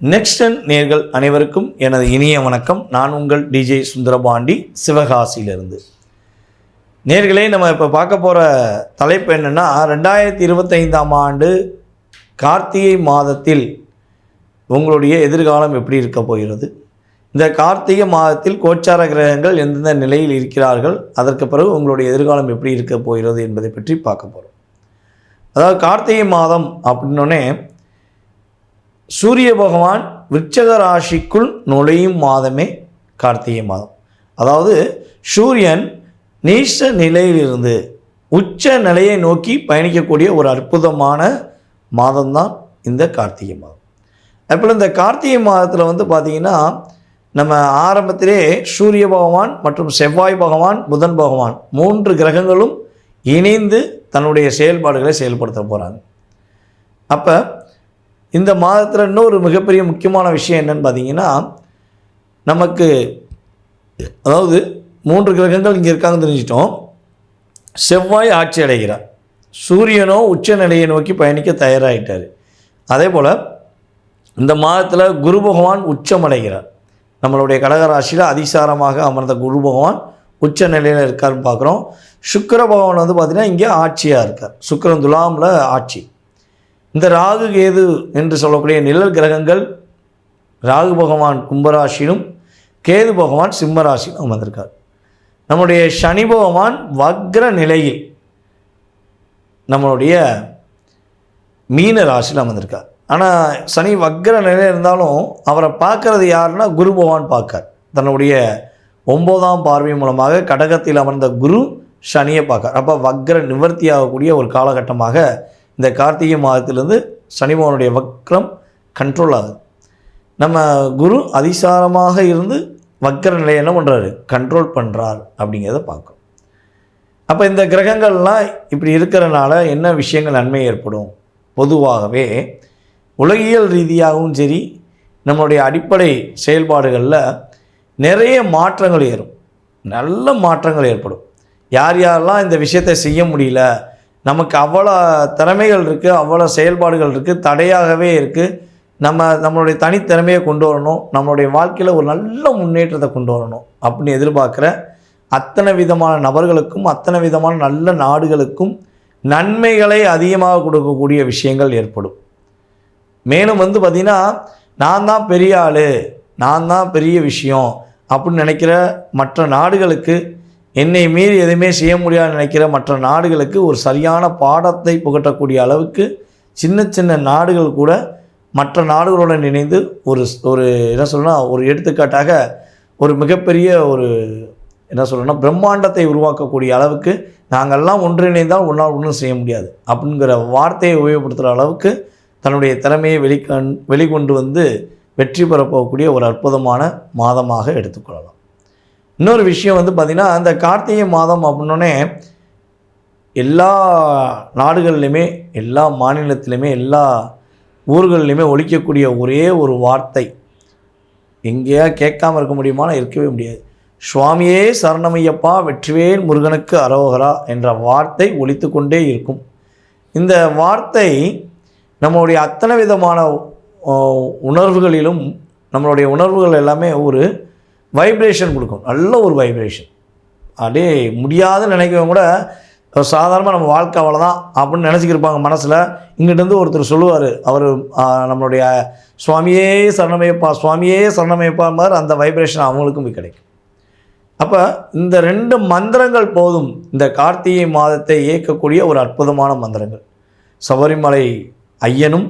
நெக்ஸ்டன் நேர்கள் அனைவருக்கும் எனது இனிய வணக்கம். நான் உங்கள் டிஜே சுந்தரபாண்டி சிவகாசியிலிருந்து. நேர்களே நம்ம இப்போ பார்க்க போகிற தலைப்பு என்னென்னா ரெண்டாயிரத்தி இருபத்தைந்தாம் ஆண்டு கார்த்திகை மாதத்தில் உங்களுடைய எதிர்காலம் எப்படி இருக்க போகிறது? இந்த கார்த்திகை மாதத்தில் கோச்சார கிரகங்கள் எந்தெந்த நிலையில் இருக்கிறார்கள்? அதற்கு பிறகு உங்களுடைய எதிர்காலம் எப்படி இருக்க போகிறது என்பதை பற்றி பார்க்க போகிறோம் அதாவது கார்த்திகை மாதம் அப்படின்னோடனே சூரிய பகவான் விருச்சக ராசிக்குள் நுழையும் மாதமே கார்த்திகை மாதம். அதாவது சூரியன் நீச்ச நிலையிலிருந்து உச்ச நிலையை நோக்கி பயணிக்கக்கூடிய ஒரு அற்புதமான மாதம்தான் இந்த கார்த்திகை மாதம். அப்போ இந்த கார்த்திகை மாதத்தில் வந்து பார்த்திங்கன்னா நம்ம ஆரம்பத்திலே சூரிய பகவான் மற்றும் செவ்வாய் பகவான் புதன் பகவான் மூன்று கிரகங்களும் இணைந்து தன்னுடைய செயல்பாடுகளை செயல்படுத்த போகிறாங்க அப்போ இந்த மாதத்தில் இன்னொரு மிகப்பெரிய முக்கியமான விஷயம் என்னன்னு பார்த்தீங்கன்னா நமக்கு அதாவது மூன்று கிரகங்கள் இங்கே இருக்காங்கன்னு தெரிஞ்சிட்டோம் செவ்வாய் ஆட்சி அடைகிறார். சூரியனோ உச்ச நிலையை நோக்கி பயணிக்க தயாராகிட்டார் அதே போல் இந்த மாதத்தில் குரு பகவான் உச்சமடைகிறார் நம்மளுடைய கடகராசியில் அதிசாரமாக அமர்ந்த குரு பகவான் உச்ச நிலையில் இருக்காருன்னு பார்க்குறோம் சுக்கர பகவான் வந்து பார்த்திங்கன்னா இங்கே ஆட்சியாக இருக்கார். சுக்கரன் துலாமில் ஆட்சி. இந்த ராகு கேது என்று சொல்லக்கூடிய நிழல் கிரகங்கள் ராகு பகவான் கும்பராசியிலும் கேது பகவான் சிம்மராசியிலும் அமர்ந்திருக்கார் நம்முடைய சனி பகவான் வக்ர நிலையில் நம்மளுடைய மீன ராசியில் அமர்ந்திருக்கார் ஆனால் சனி வக்ர நிலையில் இருந்தாலும் அவரை பார்க்கறது யாருன்னா குரு பகவான் பார்க்கார். தன்னுடைய ஒம்போதாம் பார்வை மூலமாக கடகத்தில் அமர்ந்த குரு சனியை பார்க்கார். அப்போ வக்ர நிவர்த்தி ஆகக்கூடிய ஒரு காலகட்டமாக இந்த கார்த்திகை மாதத்திலேருந்து சனி பகவானுடைய வக்ரம் கண்ட்ரோல் ஆகுது. நம்ம குரு அதிசாரமாக இருந்து வக்கர நிலையை என்ன பண்ணுறாரு கண்ட்ரோல் பண்ணுறார் அப்படிங்கிறத பார்க்கும் அப்போ இந்த கிரகங்கள்லாம் இப்படி இருக்கிறனால என்ன விஷயங்கள் நன்மை ஏற்படும்? பொதுவாகவே உலகியல் ரீதியாகவும் சரி நம்மளுடைய அடிப்படை செயல்பாடுகளில் நிறைய மாற்றங்கள் ஏறும். நல்ல மாற்றங்கள் ஏற்படும். யார் யாரெல்லாம் இந்த விஷயத்தை செய்ய முடியல நமக்கு அவ்வளோ திறமைகள் இருக்குது அவ்வளோ செயல்பாடுகள் இருக்குது தடையாகவே இருக்குது நம்ம நம்மளுடைய தனித்திறமையை கொண்டு வரணும். நம்மளுடைய வாழ்க்கையில் ஒரு நல்ல முன்னேற்றத்தை கொண்டு வரணும் அப்படின்னு எதிர்பார்க்குற அத்தனை விதமான நபர்களுக்கும் அத்தனை விதமான நல்ல நாடுகளுக்கும் நன்மைகளை அதிகமாக கொடுக்கக்கூடிய விஷயங்கள் ஏற்படும். மேலும் வந்து பார்த்திங்கன்னா நான் தான் பெரிய ஆள் நான் தான் பெரிய விஷயம் அப்படின்னு நினைக்கிற மற்ற நாடுகளுக்கு என்னை மீறி எதுவுமே செய்ய முடியாது நினைக்கிற மற்ற நாடுகளுக்கு ஒரு சரியான பாடத்தை புகட்டக்கூடிய அளவுக்கு சின்ன சின்ன நாடுகள் கூட மற்ற நாடுகளுடன் இணைந்து ஒரு ஒரு என்ன சொல்லணும்னா ஒரு எடுத்துக்காட்டாக ஒரு மிகப்பெரிய ஒரு என்ன சொல்லணும்னா பிரம்மாண்டத்தை உருவாக்கக்கூடிய அளவுக்கு நாங்கள்லாம் ஒன்றிணைந்தால் ஒன்றால் ஒன்றும் செய்ய முடியாது அப்படிங்கிற வார்த்தையை உபயோகப்படுத்துகிற அளவுக்கு தன்னுடைய திறமையை வெளிக்கண் வெளிக்கொண்டு வந்து வெற்றி பெறப்போகக்கூடிய ஒரு அற்புதமான மாதமாக எடுத்துக்கொள்ளலாம். இன்னொரு விஷயம் வந்து பார்த்திங்கன்னா அந்த கார்த்திகை மாதம் அப்படின்னோடனே எல்லா நாடுகள்லையுமே எல்லா மாநிலத்திலையுமே எல்லா ஊர்கள்லையுமே ஒழிக்கக்கூடிய ஒரே ஒரு வார்த்தை. எங்கேயா கேட்காம இருக்க முடியுமானா இருக்கவே முடியாது. சுவாமியே சரணமையப்பா வெற்றிவேல் முருகனுக்கு அரோகரா என்ற வார்த்தை ஒழித்து கொண்டே இருக்கும். இந்த வார்த்தை நம்மளுடைய அத்தனை விதமான உணர்வுகளிலும் நம்மளுடைய உணர்வுகள் எல்லாமே ஒரு வைப்ரேஷன் கொடுக்கும். நல்ல ஒரு வைப்ரேஷன் அப்படியே முடியாதுன்னு நினைக்கிறவங்க கூட சாதாரணமாக நம்ம வாழ்க்கை அவ்வளோதான் அப்படின்னு நினச்சிக்கிருப்பாங்க மனசில். இங்கிட்டேருந்து ஒருத்தர் சொல்லுவார் அவர் நம்மளுடைய சுவாமியே சரணமையப்பா சுவாமியே சரணமையப்பா மாதிரி அந்த வைப்ரேஷன் அவங்களுக்கும் போய் கிடைக்கும். அப்போ இந்த ரெண்டு மந்திரங்கள் போதும். இந்த கார்த்திகை மாதத்தை இயக்கக்கூடிய ஒரு அற்புதமான மந்திரங்கள். சபரிமலை ஐயனும்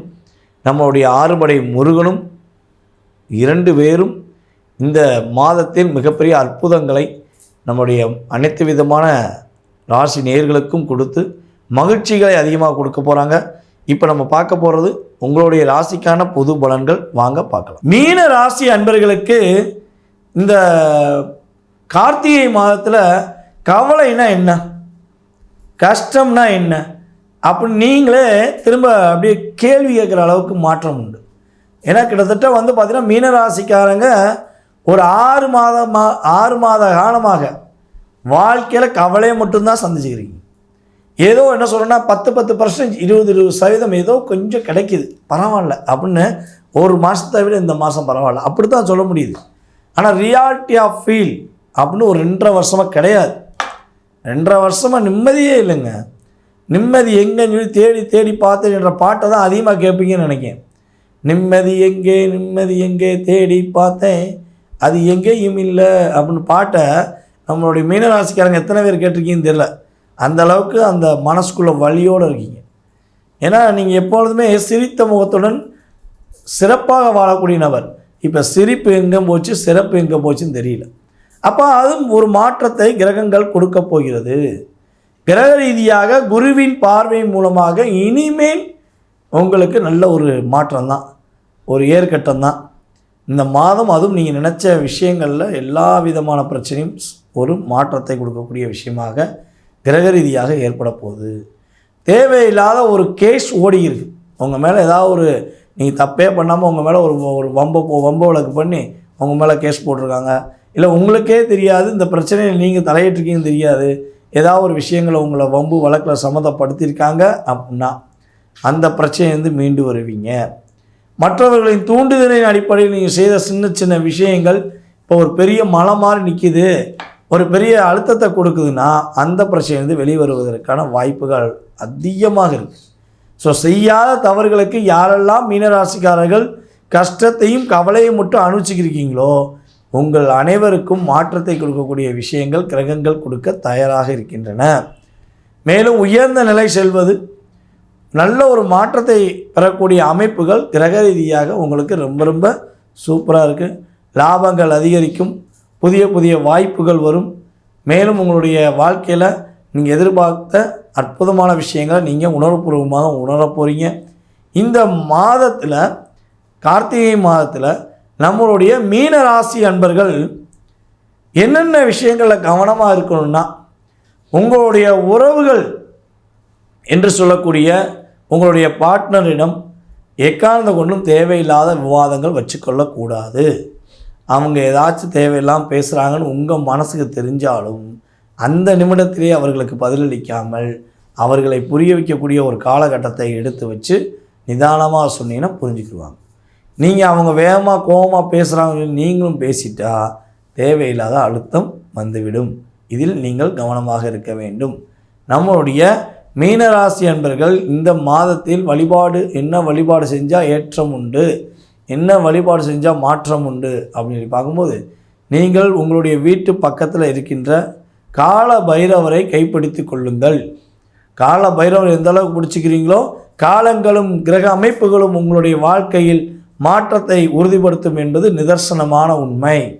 நம்மளுடைய ஆறுபடை முருகனும் இரண்டு பேரும் இந்த மாதத்தில் மிகப்பெரிய அற்புதங்களை நம்முடைய அனைத்து விதமான ராசி நேர்களுக்கும் கொடுத்து மகிழ்ச்சிகளை அதிகமாக கொடுக்க போகிறாங்க இப்போ நம்ம பார்க்க போகிறது உங்களுடைய ராசிக்கான பொது பலன்கள். வாங்க பார்க்கலாம். மீன ராசி அன்பர்களுக்கு இந்த கார்த்திகை மாதத்தில் கவலைனா என்ன? கஷ்டம்னா என்ன? அப்படின்னு நீங்களே திரும்ப அப்படியே கேள்வி கேட்குற அளவுக்கு மாற்றம் உண்டு. ஏன்னா கிட்டத்தட்ட வந்து பார்த்திங்கன்னா மீனராசிக்காரங்க ஒரு ஆறு மாதமாக ஆறு மாத காலமாக வாழ்க்கையில் கவலையை மட்டும்தான் சந்திச்சுக்கிறீங்க. ஏதோ என்ன சொல்கிறேன்னா பத்து பத்து பர்சன்ட் இருபது இருபது சதவீதம் ஏதோ கொஞ்சம் கிடைக்கிது. பரவாயில்ல அப்படின்னு ஒரு மாதத்தை விட இந்த மாதம் பரவாயில்ல. அப்படி தான் சொல்ல முடியுது. ஆனால் ரியாலிட்டி ஆஃப் ஃபீல் அப்படின்னு ஒரு ரெண்டரை வருஷமாக கிடையாது. ரெண்டரை வருஷமாக நிம்மதியே இல்லைங்க. நிம்மதி எங்கேன்னு சொல்லி தேடி தேடி பார்த்துன்ற பாட்டை தான் அதிகமாக கேட்பீங்கன்னு நினைக்கிறேன். நிம்மதி எங்கே நிம்மதி எங்கே தேடி பார்த்தேன். அது எங்கேயும் இல்லை அப்படின்னு பாட்டை நம்மளுடைய மீனராசிக்காரங்க எத்தனை பேர் கேட்டிருக்கீங்கன்னு தெரில அந்த அளவுக்கு அந்த மனசுக்குள்ளே வழியோடு இருக்கீங்க. ஏன்னா நீங்கள் எப்பொழுதுமே சிரித்த முகத்துடன் சிறப்பாக வாழக்கூடிய நபர். இப்போ சிரிப்பு எங்கே போச்சு சிறப்பு எங்கே போச்சுன்னு தெரியல. அப்போ அதுவும் ஒரு மாற்றத்தை கிரகங்கள் கொடுக்க போகிறது. கிரக ரீதியாக குருவின் பார்வை மூலமாக இனிமேல் உங்களுக்கு நல்ல ஒரு மாற்றம் தான் ஒரு ஏற்கட்டம் தான் இந்த மாதம் அதுவும் நீங்கள் நினச்ச விஷயங்களில் எல்லா விதமான பிரச்சனையும் ஒரு மாற்றத்தை கொடுக்கக்கூடிய விஷயமாக கிரக ரீதியாக ஏற்பட போகுது. தேவையில்லாத ஒரு கேஸ் ஓடி உங்கள் மேலே ஏதாவது ஒரு நீங்கள் தப்பே பண்ணாமல் உங்கள் மேலே ஒரு ஒரு வம்ப போ- வம்ப வழக்கு பண்ணி உங்கள் மேலே கேஸ் போட்டிருக்காங்க. இல்லை உங்களுக்கே தெரியாது இந்த பிரச்சனையில் நீங்கள் தலையிட்டிருக்கீங்கன்னு தெரியாது. ஏதாவது ஒரு விஷயங்களை உங்களை வம்பு வழக்கில் சம்மந்தப்படுத்தியிருக்காங்க அப்படின்னா அந்த பிரச்சனையிலேருந்து மீண்டு வருவீங்க. மற்றவர்களின் தூண்டுதலின் அடிப்படையில் நீங்கள் செய்த சின்ன சின்ன விஷயங்கள் இப்போ ஒரு பெரிய மலை மாதிரி நிற்கிது ஒரு பெரிய அழுத்தத்தை கொடுக்குதுன்னா அந்த பிரச்சனையிலிருந்து வெளிவருவதற்கான வாய்ப்புகள் அதிகமாக இருக்குது ஸோ செய்யாத தவறுகளுக்கு யாரெல்லாம் மீனராசிக்காரர்கள் கஷ்டத்தையும் கவலையும் மட்டும் அனுபவிச்சிருக்கீங்களோ உங்கள் அனைவருக்கும் மாற்றத்தை கொடுக்கக்கூடிய விஷயங்கள் கிரகங்கள் கொடுக்க தயாராக இருக்கின்றன. மேலும் உயர்ந்த நிலை செல்வது நல்ல ஒரு மாற்றத்தை பெறக்கூடிய அமைப்புகள் கிரக ரீதியாக உங்களுக்கு ரொம்ப ரொம்ப சூப்பராக இருக்குது லாபங்கள் அதிகரிக்கும். புதிய புதிய வாய்ப்புகள் வரும். மேலும் உங்களுடைய வாழ்க்கையில் நீங்கள் எதிர்பார்த்த அற்புதமான விஷயங்களை நீங்கள் உணர்வுபூர்வமாக உணர போகிறீங்க இந்த மாதத்தில் கார்த்திகை மாதத்தில் நம்மளுடைய மீன ராசி அன்பர்கள் என்னென்ன விஷயங்களில் கவனமாக இருக்கணும்னா உங்களுடைய உறவுகள் என்று சொல்லக்கூடிய உங்களுடைய பார்ட்னரிடம் எக்காரணம் கொண்டும் தேவையில்லாத விவாதங்கள் வச்சுக்கொள்ளக்கூடாது. அவங்க ஏதாச்சும் தேவையில்லாமல் பேசுகிறாங்கன்னு உங்கள் மனசுக்கு தெரிஞ்சாலும் அந்த நிமிடத்திலே அவர்களுக்கு பதிலளிக்காமல் அவர்களை புரிய வைக்கக்கூடிய ஒரு காலகட்டத்தை எடுத்து வச்சு நிதானமாக சொன்னீங்கன்னா புரிஞ்சுக்கிடுவாங்க. நீங்கள் அவங்க வேகமாக கோபமாக பேசுகிறாங்க நீங்களும் பேசிட்டா தேவையில்லாத அழுத்தம் வந்துவிடும். இதில் நீங்கள் கவனமாக இருக்க வேண்டும். நம்மளுடைய மீனராசி அன்பர்கள் இந்த மாதத்தில் வழிபாடு என்ன வழிபாடு செஞ்சால் ஏற்றம் உண்டு? என்ன வழிபாடு செஞ்சால் மாற்றம் உண்டு? அப்படின்னு சொல்லி பார்க்கும்போது நீங்கள் உங்களுடைய வீட்டு பக்கத்தில் இருக்கின்ற கால பைரவரை கைப்பிடித்து கொள்ளுங்கள். கால பைரவர் எந்த அளவுக்கு பிடிச்சிக்கிறீங்களோ காலங்களும் கிரக அமைப்புகளும் உங்களுடைய வாழ்க்கையில் மாற்றத்தை உறுதிப்படுத்தும் என்பது நிதர்சனமான உண்மை.